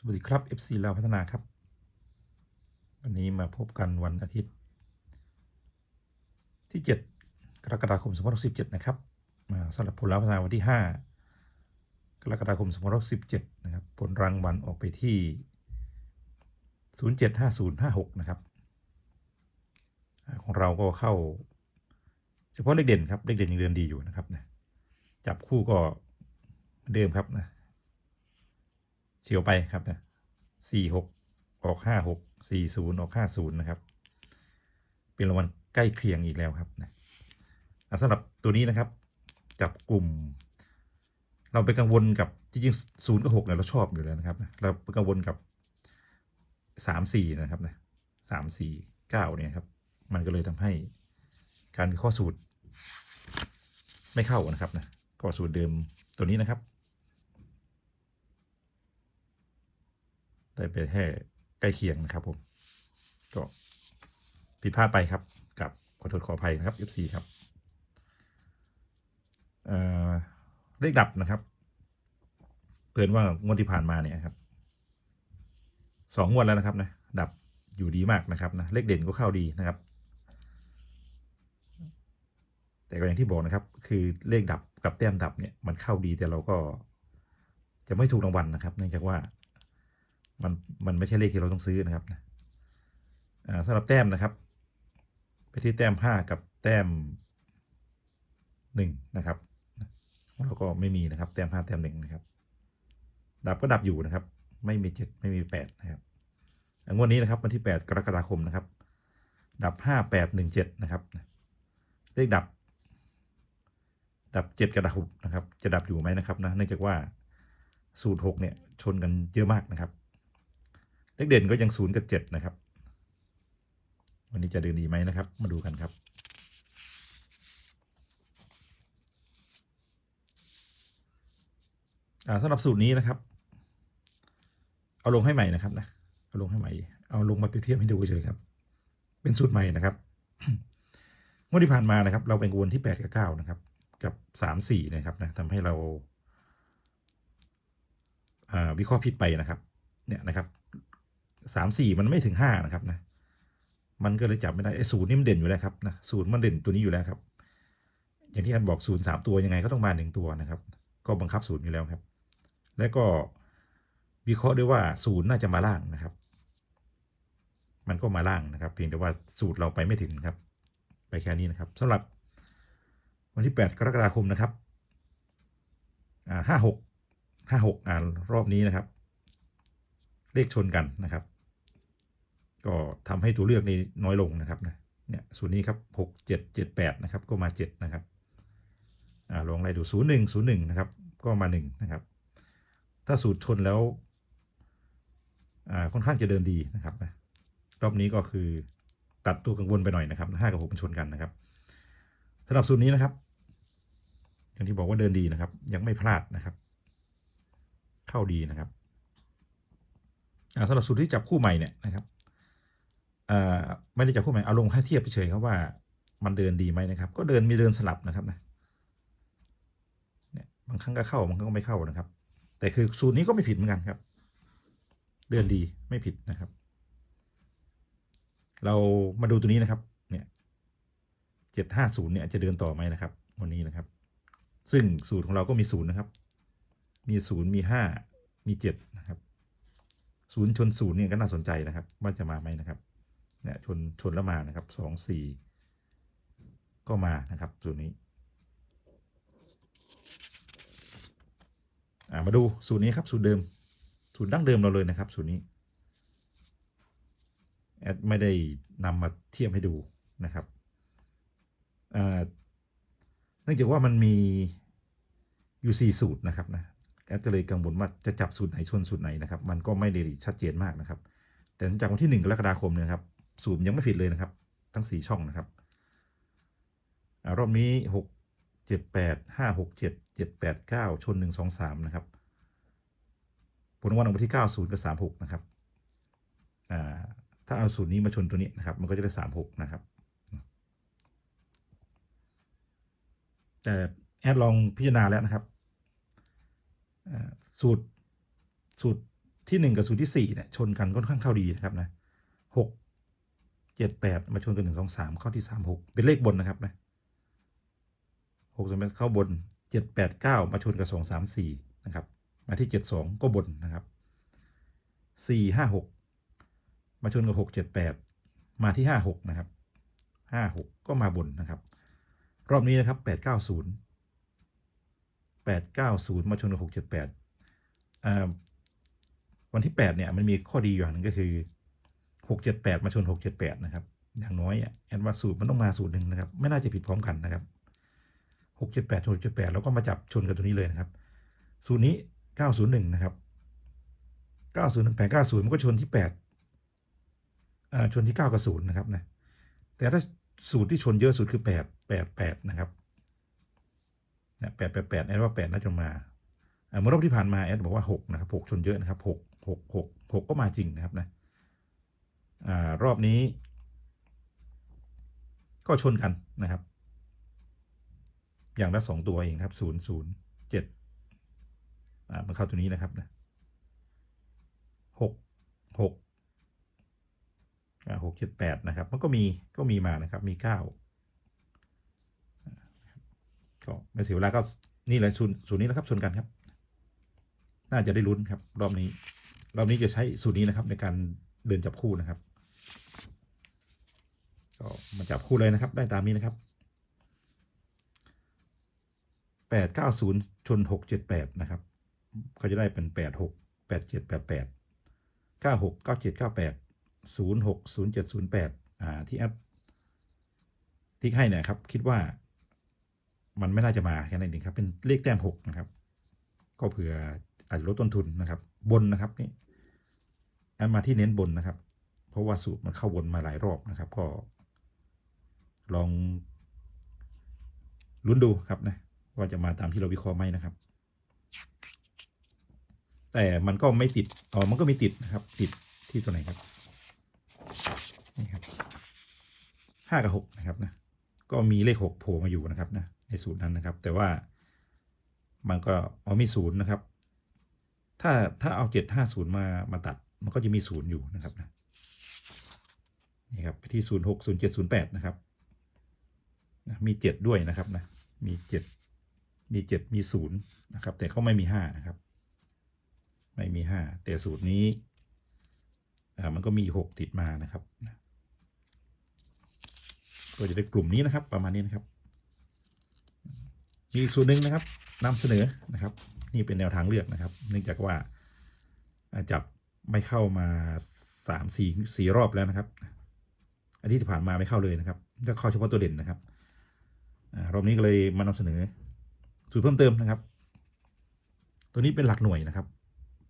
สวัสดีครับ FC ลาวพัฒนาครับ วันนี้มาพบกันวันอาทิตย์ ที่ 7 กรกฎาคม2017นะครับมาสำหรับผลลัพธ์พัฒนาวันที่ 5 กรกฎาคม2017นะครับ ผลรางวัลออกไปที่ 075056 นะครับ ของเราก็เข้า เฉพาะเลขเด่นครับ เลขเด่นยังเดินดีอยู่นะครับนะจับคู่ก็เหมือนเดิมครับนะ เฉียวไปครับนะสี่หกออกห้าหกสี่ศูนย์ออกห้าศูนย์นะครับ เป็นรางวัลใกล้เคียงอีกแล้วครับนะอะสำหรับตัวนี้นะครับ จับกลุ่ม เราไปกังวลกับจริงๆศูนย์กับหกเนี่ยเราชอบอยู่แล้วนะครับนะเราไปกังวลกับสามสี่นะครับนะสามสี่เก้าเนี่ยครับ มันก็เลยทำให้การวิเคราะห์สูตร ไม่เข้านะครับนะก็สูตรเดิมตัวนี้นะครับ ได้ไปแค่ใกล้เคียงนะครับผม ก็ผิดพลาดไปครับ กับขอโทษขออภัยนะครับ FC ครับเอ่อเลขดับนะครับ เตือนว่างวดที่ผ่านมาเนี่ยครับสองงวดแล้วนะครับนะดับอยู่ดีมากนะครับนะเลขเด่นก็เข้าดีนะครับ แต่ก็อย่างที่บอกนะครับ คือเลขดับกับแต้มดับเนี่ยมันเข้าดีแต่เราก็จะไม่ถูกรางวัลนะครับ เนื่องจากว่า มันมันไม่ใช่เลขที่เราต้องซื้อนะครับนะอ่าสำหรับแต้มนะครับ ไปที่แต้มห้ากับแต้มหนึ่งนะครับเราก็ไม่มีนะครับ แต้มห้าแต้มหนึ่งนะครับ ดับก็ดับอยู่นะครับ ไม่มีเจ็ดไม่มีแปดนะครับงวดนี้นะครับวันที่แปดกรกฎาคมนะครับ ดับห้าแปดหนึ่งเจ็ดนะครับเลขดับ ดับเจ็ดกระดับนะครับ จะดับอยู่ไหมนะครับนะเนื่องจากว่าสูตรหกเนี่ยชนกันเยอะมากนะครับ เลขเด่นก็ยังศูนย์กับเจ็ดนะครับ วันนี้จะเดินดีไหมนะครับ มาดูกันครับอ่าสำหรับสูตรนี้นะครับ เอาลงให้ใหม่นะครับนะเอาลงให้ใหม่ เอาลงมาเปรียบเทียบให้ดูเฉยครับ เป็นสูตรใหม่นะครับงวดที่ผ่านมานะครับ เราเป็นกวนที่แปดกับเก้านะครับ กับสามสี่นะครับนะทำให้เราอ่าวิเคราะห์ผิดไปนะครับ เนี่ยนะครับ สามสี่มันไม่ถึงห้านะครับนะ มันก็เลยจับไม่ได้ไอ้ศูนย์นี่มันเด่นอยู่แล้วครับนะศูนย์มันเด่นตัวนี้อยู่แล้วครับ อย่างที่อันบอกศูนย์สามตัวยังไงก็ต้องมาหนึ่งตัวนะครับ ก็บังคับศูนย์อยู่แล้วครับ แล้วก็วิเคราะห์ด้วยว่าศูนย์น่าจะมาล่างนะครับ มันก็มาล่างนะครับ เพียงแต่ว่าสูตรเราไปไม่ถึงครับ ไปแค่นี้นะครับสำหรับวันที่แปดกรกฎาคมนะครับห้าหกห้าหกอ่ารอบนี้นะครับ เลขชนกันนะครับ ก็ทำให้ตัวเลือกนี้น้อยลงนะครับนะเนี่ยส่วนนี้ครับหกเจ็ดเจ็ดแปดนะครับก็มาเจ็ดนะครับอ่าลองไล่ดูศูนย์หนึ่งศูนย์หนึ่งนะครับก็มาหนึ่งนะครับ ถ้าสูตรชนแล้วอ่าค่อนข้างจะเดินดีนะครับนะรอบนี้ก็คือตัดตัวกังวลไปหน่อยนะครับห้ากับหกมันชนกันนะครับสำหรับสูตรนี้นะครับอย่างที่บอกว่าเดินดีนะครับ ยังไม่พลาดนะครับ เข้าดีนะครับสำหรับสูตรที่จับคู่ใหม่เนี่ยนะครับ ไม่ได้จับคู่ใหม่เอาลงให้เทียบเฉยครับว่า มันเดินดีไหมนะครับ ก็เดินมีเดินสลับนะครับนะเนี่ยบางครั้งก็เข้าบางครั้งก็ไม่เข้านะครับ แต่คือสูตรนี้ก็ไม่ผิดเหมือนกันครับ เดินดีไม่ผิดนะครับ เรามาดูตัวนี้นะครับ เนี่ยเจ็ดห้าศูนย์เนี่ยจะเดินต่อไหมนะครับ วันนี้นะครับ ซึ่งสูตรของเราก็มีศูนย์นะครับ มีศูนย์มีห้ามีเจ็ดนะครับศูนย์ชนศูนย์เนี่ยก็น่าสนใจนะครับ ว่าจะมาไหมนะครับ เนี่ยชนชนแล้วมานะครับสองสี่ก็มานะครับสูตรนี้อามาดูสูตรนี้ครับสูตรเดิม สูตรดั้งเดิมเราเลยนะครับสูตรนี้แอดไม่ได้นำมาเทียบให้ดูนะครับเนื่องจากว่ามันมีอยู่สี่สูตรนะครับนะแอดก็เลยกังวลว่าจะจับสูตรไหนชนสูตรไหนนะครับ มันก็ไม่ได้ชัดเจนมากนะครับ แต่หลังจากวันที่หนึ่งกรกฎาคมเนี่ยครับ สูตรยังไม่ผิดเลยนะครับ ทั้งสี่ช่องนะครับอรอบนี้หกเจ็ดแปดห้าหกเจ็ดเจ็ดแปดเก้าชนหนึ่งสองสามนะครับ ผลรางวัลออกมาที่เก้าศูนย์กับสามหกนะครับอ่าถ้าเอาสูตรนี้มาชนตัวนี้นะครับ มันก็จะได้สามหกนะครับ แต่แอดลองพิจารณาแล้วนะครับสูตรสูตรที่หนึ่งกับสูตรที่สี่เนี่ยชนกันค่อนข้างเข้าดีนะครับนะหก เจ็ดแปดมาชนกันหนึ่งสองสามเข้าที่สามหกเป็นเลขบนนะครับนะหกสมัเข้าบนเจ็ดแปดเก้ามาชนกับสองสามสี่นะครับ มาที่เจ็ดสองก็บนนะครับสี่ห้าหกมาชนกับหกเจ็ดแปดมาที่ห้าหกนะครับห้าหกก็มาบนนะครับ รอบนี้นะครับแปดเก้าศูนย์แปดเก้าศูนย์มาชนกับหกเจ็ดแปดวันที่แปดเนี่ยมันมีข้อดีอย่างหนึ่งก็คือ หกเจ็ดแปดมาชนหกเจ็ดแปดนะครับ อย่างน้อยอแอนว่าสูตรมันต้องมาสูตรหนึ่งนะครับ ไม่น่าจะผิดพร้อมกันนะครับหกเจ็ดแปดชนหกเจ็ดแปดแล้วก็มาจับชนกับตัวนี้เลยนะครับ สูตรนี้เก้าศูนย์หนึ่งนะครับเก้าศูนย์หนึ่งแปดเก้าศูนย์มันก็ชนที่แปดอ่าชนที่เก้ากับศูนย์นะครับนะแต่ถ้าสูตรที่ชนเยอะสุดคือแปดแปดแปดนะครับนะแปดแปดแปดแอดว่าแปดน่าจะมาอ่าเมื่อรอบที่ผ่านมาแอดบอกว่าหกนะครับหกชนเยอะนะครับหกหกหกหกก็มาจริงนะครับนะ อรอบนี้ ก็ชนกันนะครับ อย่างละสองตัวเองครับศูนย์ศูนย์เจ็ดอ่ามันเข้าตัวนี้นะครับนะหกหกหกเจ็ดแปดนะครับ มันก็มีก็มีมานะครับ มีเก้าก็ไม่เสียเวลาก็นี่แหละศูนย์ศูนย์นี้นะครับชนกันครับ น่าจะได้ลุ้นครับ รอบนี้ รอบนี้จะใช้สูตรนี้นะครับ ในการเดินจับคู่นะครับ ก็มาจับคู่เลยนะครับ ได้ตามนี้นะครับแปดเก้าศูนย์ชนหกเจ็ดแปดนะครับก็จะได้เป็นแปดหกแปดเจ็ดแปดแปดเก้าหกเก้าเจ็ดเก้าแปดศูนย์หกศูนย์เจ็ดศูนย์แปดอ่าที่แอปที่ให้เนี่ยครับคิดว่ามันไม่น่าจะมาแค่นั้นเองครับ เป็นเลขแต้มหกนะครับ ก็เผื่ออาจจะลดต้นทุนนะครับ บนนะครับนี่แอปมาที่เน้นบนนะครับ เพราะว่าสูตรมันเข้าบนมาหลายรอบนะครับ ก็ ลองลุ้นดูครับนะว่าจะมาตามที่เราวิเคราะห์ไหมนะครับ แต่มันก็ไม่ติดอ๋อมันก็มีติดนะครับ ติดที่ตัวไหนครับนี่ครับห้ากับหกนะครับนะก็มีเลขหกโผล่มาอยู่นะครับนะในสูตรนั้นนะครับ แต่ว่ามันก็เอมีศูนย์นะครับ ถ้าถ้าเอาเจ็ดห้าศูนย์มามาตัด มันก็จะมีศูนย์อยู่นะครับนะนี่ครับไปที่ศูนย์หกศูนย์เจ็ดศูนย์แปดนะครับ นะมีเจ็ดด้วยนะครับนะมีเจ็ดมีเจ็ดมีศูนย์นะครับ แต่เขาไม่มีห้านะครับ ไม่มีห้าแต่สูตรนี้อ่ามันก็มีหกติดมานะครับก็จะได้กลุ่มนี้นะครับ ประมาณนี้นะครับ มีอีกส่วนหนึ่งนะครับนำเสนอนะครับ นี่เป็นแนวทางเลือกนะครับ เนื่องจากว่าจับไม่เข้ามาสามสี่สี่รอบแล้วนะครับ อันที่ผ่านมาไม่เข้าเลยนะครับก็เข้าเฉพาะตัวเด่นนะครับ รอบนี้ก็เลยมานำเสนอ สูตรเพิ่มเติมนะครับ ตัวนี้เป็นหลักหน่วยนะครับ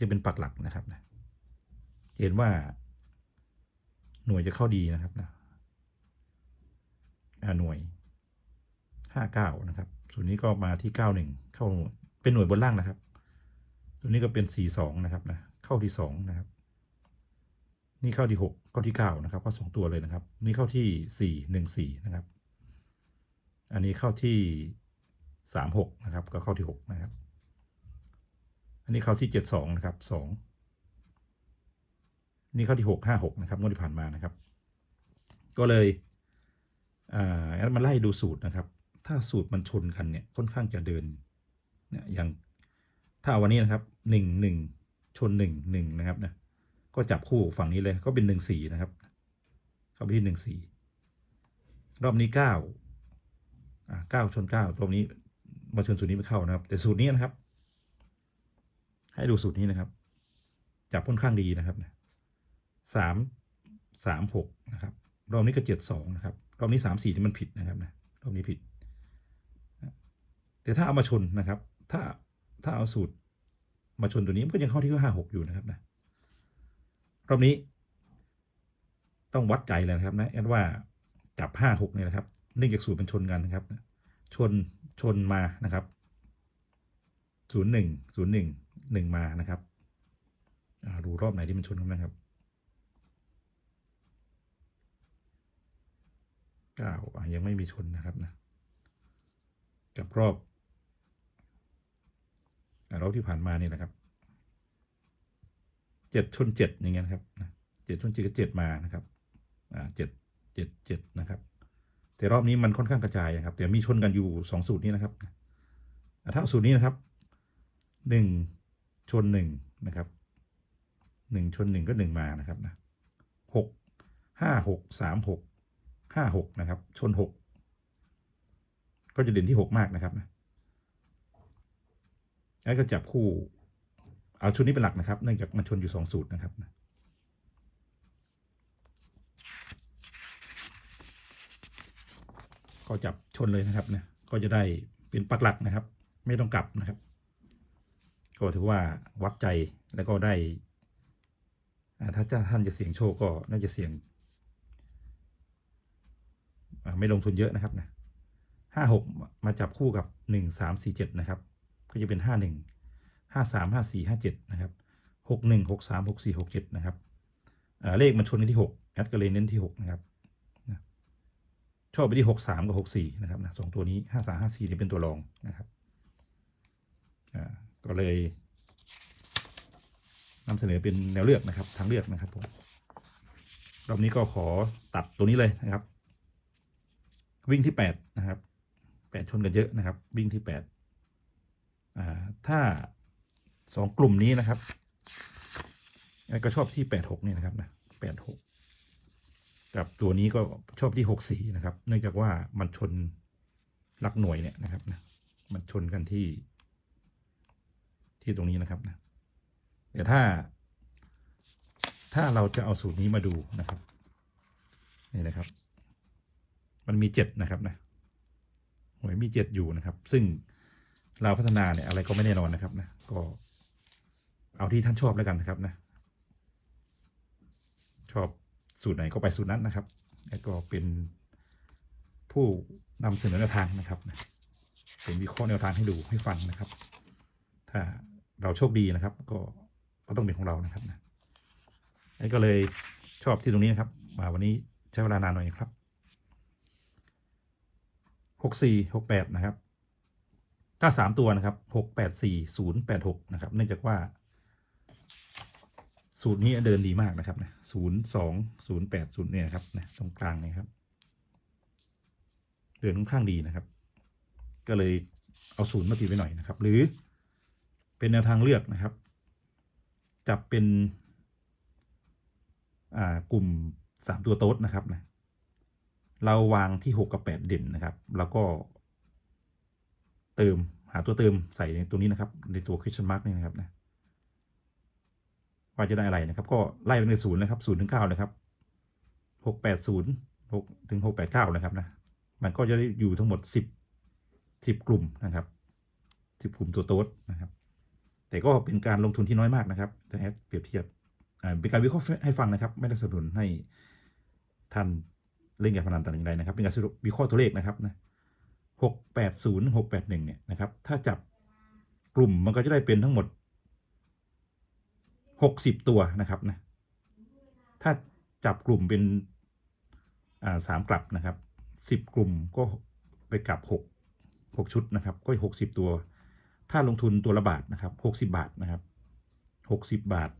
จะเป็นปักหลักนะครับนะเห็นว่า หน่วยจะเข้าดีนะครับนะหน่วยห้าเก้านะครับส่วนนี้ก็มาที่เก้าหนึ่งเข้าเป็นหน่วยบนล่างนะครับส่วนี้ก็เป็นสี่สองนะครับนะเข้าที่สองนะครับ นี่เข้าที่หกเข้าที่เก้านะครับเข้าสองตัวเลยนะครับ นี่เข้าที่สี่หนึ่งสี่นะครับ อันนี้เข้าที่สามหกนะครับ ก็เข้าที่หกนะครับ อันนี้เข้าที่เจ็ดสองนะครับสองนี่เข้าที่หกห้าหกนะครับงวดที่ผ่านมานะครับ ก็เลยอ่าแอดมาไล่ดูสูตรนะครับ ถ้าสูตรมันชนกันเนี่ยค่อนข้างจะเดินเนี่ยอย่างถ้าวันนี้นะครับหนึ่งหนึ่งชนหนึ่งหนึ่งนะครับนะก็จับคู่ฝั่งนี้เลยก็เป็นหนึ่งสี่นะครับ เข้าไปที่หนึ่งสี่รอบนี้เก้า เก้าชนเก้ารอบนี้มาชนสูตรนี้ไม่เข้านะครับ แต่สูตรนี้นะครับ ให้ดูสูตรนี้นะครับ จับค่อนข้างดีนะครับสามสามหกนะครับรอบนี้ก็เจ็ดสองนะครับรอบนี้สามสี่ที่มันผิดนะครับนะรอบนี้ผิด แต่ถ้าเอามาชนนะครับ ถ้าถ้าเอาสูตรมาชนตัวนี้มันก็ยังเข้าที่ห้าหกอยู่นะครับนะรอบนี้ ต้องวัดใจเลยนะครับนะแอดว่าจับห้าหกเนี่ยนะครับ เนื่องจากสูตรมันชนกันนะครับ ชนชนมานะครับศูนย์หนึ่งศูนย์หนึ่งหนึ่งมานะครับอ่าดูรอบไหนที่มันชนกันนะครับเก้าอะยังไม่มีชนนะครับนะกับรอบอะรอบที่ผ่านมานี่นะครับเจ็ดชนเจ็ดอย่างเงี้ยนะครับเจ็ดชนเจ็ดก็เจ็ดมานะครับอ่าเจ็ดเจ็ดเจ็ดนะครับ แต่รอบนี้มันค่อนข้างกระจายนะครับ แต่มีชนกันอยู่สองสูตรนี้นะครับถ้าสูตรนี้นะครับหนึ่งชนหนึ่งนะครับหนึ่งชนหนึ่งก็หนึ่งมานะครับนะหกห้าหกสามหกห้าหกนะครับ ชนหกก็จะเด่นที่หกมากนะครับนะแล้วก็จับคู่ เอาชุดนี้เป็นหลักนะครับ เนื่องจากมันชนอยู่สองสูตรนะครับนะ ก็จับชนเลยนะครับเนะก็จะได้เป็นปักหลักนะครับ ไม่ต้องกลับนะครับ ก็ถือว่าวัดใจแล้วก็ได้ถ้าท่านจะเสี่ยงโชคก็น่าจะเสี่ยงไม่ลงทุนเยอะนะครับนะห้าหกมาจับคู่กับหนึ่งสามสี่เจ็ดนะครับ ก็จะเป็นห้าหนึ่งห้าสามห้าสี่ห้าเจ็ดนะครับหกหนึ่งหกสามหกสี่หกเจ็ดนะครับเลขมันชนกันที่หกแอดก็เลยเน้นที่หกนะครับ ชอบไปที่หกสามกับหกสี่นะครับนะสองตัวนี้ห้าสามห้าสี่นี่เป็นตัวรองนะครับอ่าก็เลยนำเสนอเป็นแนวเลือกนะครับ ทางเลือกนะครับผมรอบนี้ก็ขอตัดตัวนี้เลยนะครับ วิ่งที่แปดนะครับแปดชนกันเยอะนะครับ วิ่งที่แปดอ่าถ้าสองกลุ่มนี้นะครับก็ชอบที่แปดหกนี่นะครับนะแปดหก กับตัวนี้ก็ชอบที่หกสี่นะครับ เนื่องจากว่ามันชนหลักหน่วยเนี่ยนะครับนะมันชนกันที่ ที่ตรงนี้นะครับนะแต่ถ้า ถ้าเราจะเอาสูตรนี้มาดูนะครับนี่นะครับ มันมีเจ็ดนะครับนะหวยมีเจ็ดอยู่นะครับ ซึ่งเราพัฒนาเนี่ยอะไรก็ไม่แน่นอนนะครับนะก็เอาที่ท่านชอบแล้วกันนะครับนะ ชอบ สูตรไหนก็ไปสูตรนั้นนะครับ แล้วก็เป็นผู้นำเสนอแนวทางนะครับ เป็นวิเคราะห์แนวทางให้ดูให้ฟังนะครับ ถ้าเราโชคดีนะครับ ก็ก็ต้องเป็นของเรานะครับนะนี่ก็เลยชอบที่ตรงนี้นะครับ มาวันนี้ใช้เวลานานหน่อยครับหกสี่หกแปดนะครับ ถ้าสามตัวนะครับหกแปดสี่ศูนย์แปดหกนะครับ เนื่องจากว่า สูตรนี้เดินดีมากนะครับนะศูนย์สองศูนย์แปดศูนย์เนี่ยครับนะตรงกลางเนี่ยครับ เดินค่อนข้างดีนะครับ ก็เลยเอาศูนย์มาติดไว้หน่อยนะครับ หรือเป็นแนวทางเลือกนะครับ จับเป็นอ่ากลุ่มสามตัวโต๊ดนะครับนะเราวางที่หกกับแปดเด่นนะครับ แล้วก็ เติมหาตัวเติมใส่ในตัวนี้นะครับ ในตัว question mark นี่นะครับนะ ว่าจะได้อะไรนะครับ ก็ไล่ไปในศูนย์นะครับศูนย์ถึงเก้านะครับหกแปดศูนย์หกถึงหกแปดเก้านะครับนะมันก็จะอยู่ทั้งหมดสิบสิบกลุ่มนะครับสิบกลุ่มตัวโต๊ดนะครับ แต่ก็เป็นการลงทุนที่น้อยมากนะครับแต่แอดเปรียบเทียบเป็นการวิเคราะห์ให้ฟังนะครับ ไม่ได้สนับสนุนให้ท่านเล่นการพนันแต่อย่างใดนะครับ เป็นการวิเคราะห์ตัวเลขนะครับนะหกแปดศูนย์หกแปดหนึ่งเนี่ยนะครับ ถ้าจับกลุ่มมันก็จะได้เป็นทั้งหมด หกสิบตัวนะครับนะถ้าจับกลุ่มเป็นสามกลับนะครับสิบกลุ่มก็ไปกลับหกหกชุดนะครับ ก็หกสิบตัว ถ้าลงทุนตัวละบาทนะครับหกสิบาทนะครับหกสิบบาท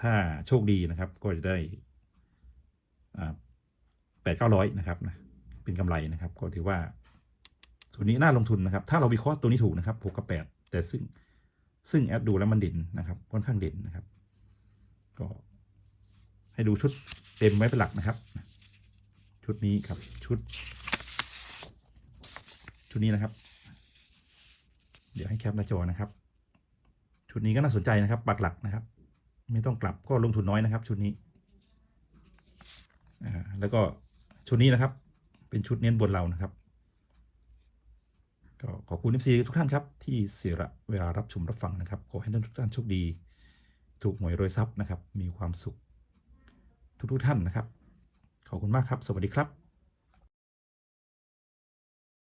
ถ้าโชคดีนะครับก็จะได้แปดเก้าร้อยนะครับนะเป็นกำไรนะครับ ก็ถือว่าส่วนนี้น่าลงทุนนะครับ ถ้าเราวิเคราะห์ตัวนี้ถูกนะครับหกกับแปดแต่ซึ่ง ซึ่งแอดดูแล้วมันเด่นนะครับ ค่อนข้างเด่นนะครับ ก็ให้ดูชุดเต็มไว้เป็นหลักนะครับ ชุดนี้ครับชุด ชุดนี้นะครับ เดี๋ยวให้แคปหน้าจอนะครับ ชุดนี้ก็น่าสนใจนะครับ ปักหลักนะครับ ไม่ต้องกลับก็ลงทุนน้อยนะครับ ชุดนี้อ่าแล้วก็ชุดนี้นะครับ เป็นชุดเน้นบนเรานะครับ ก็ขอบคุณ FC ทุกท่านครับ ที่เสียเวลารับชมรับฟังนะครับ ขอให้ทุกท่านโชคดี ถูกหวยรวยทรัพย์นะครับ มีความสุขทุกๆท่านนะครับ ขอบคุณมากครับ สวัสดีครับ